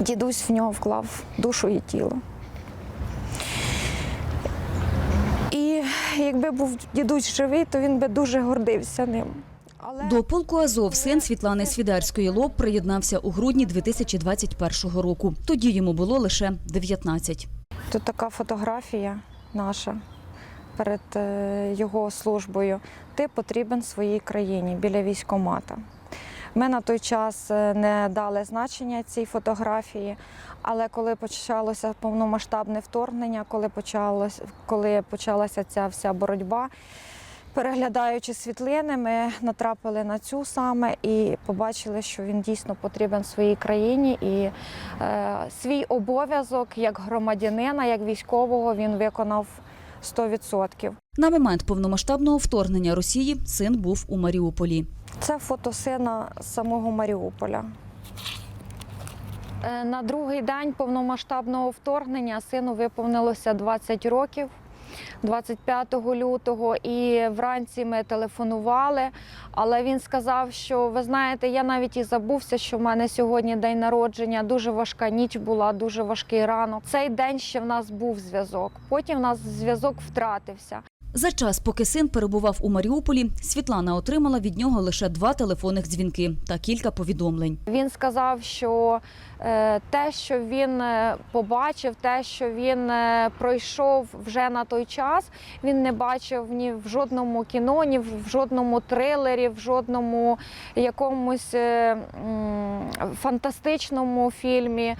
Дідусь в нього вклав душу і тіло. І якби був дідусь живий, то він би дуже гордився ним. Але До полку Азов син Світлани Свідерської Лоб приєднався у грудні 2021 року. Тоді йому було лише 19. Тут така фотографія наша перед е, його службою. Ти потрібен своїй країні біля військомата. Ми на той час е, не дали значення цій фотографії, але коли почалося повномасштабне вторгнення, коли почалось, коли почалася ця вся боротьба, переглядаючи світлини, ми натрапили на цю саме і побачили, що він дійсно потрібен своїй країні. І е, свій обов'язок як громадянина, як військового він виконав 100%. На момент повномасштабного вторгнення Росії син був у Маріуполі. Це фото сина з самого Маріуполя. Е, На другий день повномасштабного вторгнення сину виповнилося 20 років. 25 лютого і вранці ми телефонували, але він сказав, що ви знаєте, я навіть і забувся, що в мене сьогодні день народження. Дуже важка ніч була, дуже важкий ранок. Цей день ще в нас був зв'язок. Потім в нас зв'язок втратився. За час, поки син перебував у Маріуполі, Світлана отримала від нього лише два телефонних дзвінки та кілька повідомлень. Він сказав, що е, те, що він е, побачив, те, що він е, пройшов вже на той час, він не бачив ні в жодному кіно, ні в жодному трилері, в жодному якомусь фантастичному фільмі.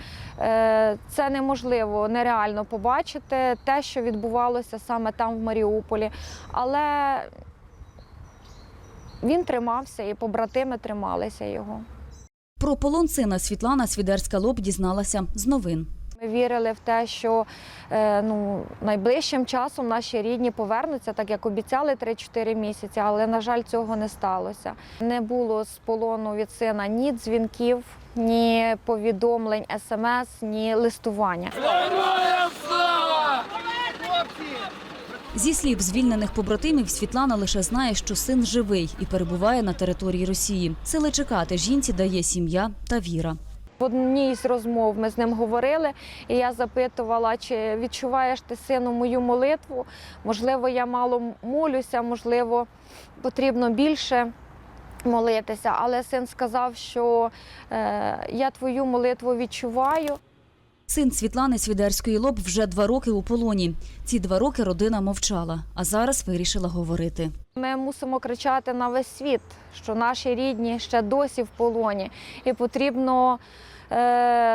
Це неможливо, нереально побачити те, що відбувалося саме там в Маріуполі. Але він тримався, і побратими трималися його. Про полон сина Світлана Свідерська Лоб дізналася з новин. Ми вірили в те, що е, ну, найближчим часом наші рідні повернуться, так як обіцяли 3-4 місяці, але, на жаль, цього не сталося. Не було з полону від сина ні дзвінків, ні повідомлень, смс, ні листування. Зі слів звільнених побратимів, Світлана лише знає, що син живий і перебуває на території Росії. Сили чекати жінці дає сім'я та віра. В одній з розмов ми з ним говорили, і я запитувала, чи відчуваєш ти сину мою молитву. Можливо, я мало молюся, можливо, потрібно більше молитися. Але син сказав, що е, я твою молитву відчуваю. Син Світлани Свідерської Лоб вже два роки у полоні. Ці два роки родина мовчала, а зараз вирішила говорити. Ми мусимо кричати на весь світ, що наші рідні ще досі в полоні, і потрібно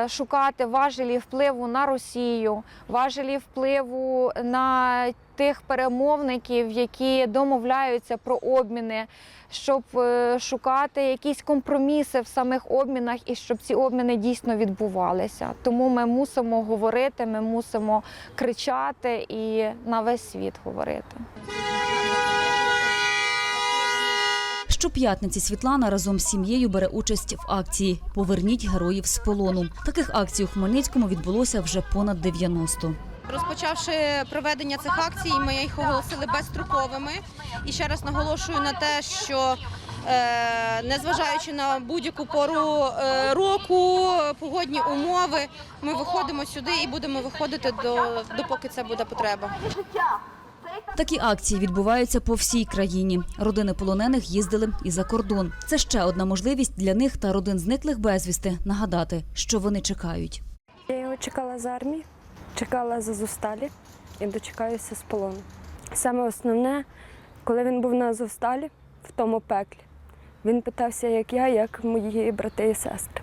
шукати важелі впливу на Росію, важелі впливу на тих перемовників, які домовляються про обміни, щоб е, шукати якісь компроміси в самих обмінах і щоб ці обміни дійсно відбувалися. Тому ми мусимо говорити, ми мусимо кричати і на весь світ говорити. Щоп'ятниці Світлана разом з сім'єю бере участь в акції Поверніть героїв з полону. Таких акцій у Хмельницькому відбулося вже понад 90. Розпочавши проведення цих акцій, ми їх оголосили безстроковими. І ще раз наголошую на те, що е, незважаючи на будь-яку пору е, року, погодні умови, ми виходимо сюди і будемо виходити до допоки це буде потреба. Такі акції відбуваються по всій країні. Родини полонених їздили і за кордон. Це ще одна можливість для них та родин зниклих безвісти нагадати, що вони чекають. Я його чекала з армії, чекала з Азовсталі і дочекаюся з полону. Саме основне, коли він був на Азовсталі, в тому пеклі, він питався, як я, як мої брати і сестри.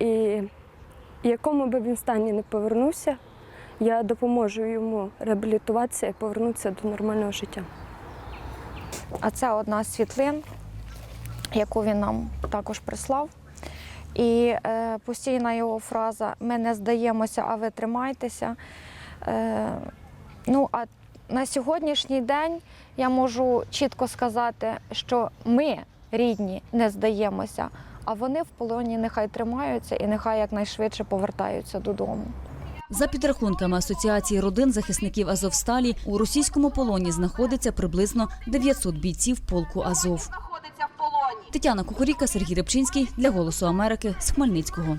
І якому би він стані не повернувся, я допоможу йому реабілітуватися і повернутися до нормального життя. А це одна з світлин, яку він нам також прислав. І е, постійна його фраза Ми не здаємося, а ви тримайтеся. Е, ну, а на сьогоднішній день я можу чітко сказати, що ми, рідні, не здаємося, а вони в полоні нехай тримаються і нехай якнайшвидше повертаються додому. За підрахунками Асоціації родин захисників Азовсталі у російському полоні знаходиться приблизно 900 бійців полку Азов. Тетяна Кукуріка, Сергій Рибчинський для Голосу Америки з Хмельницького.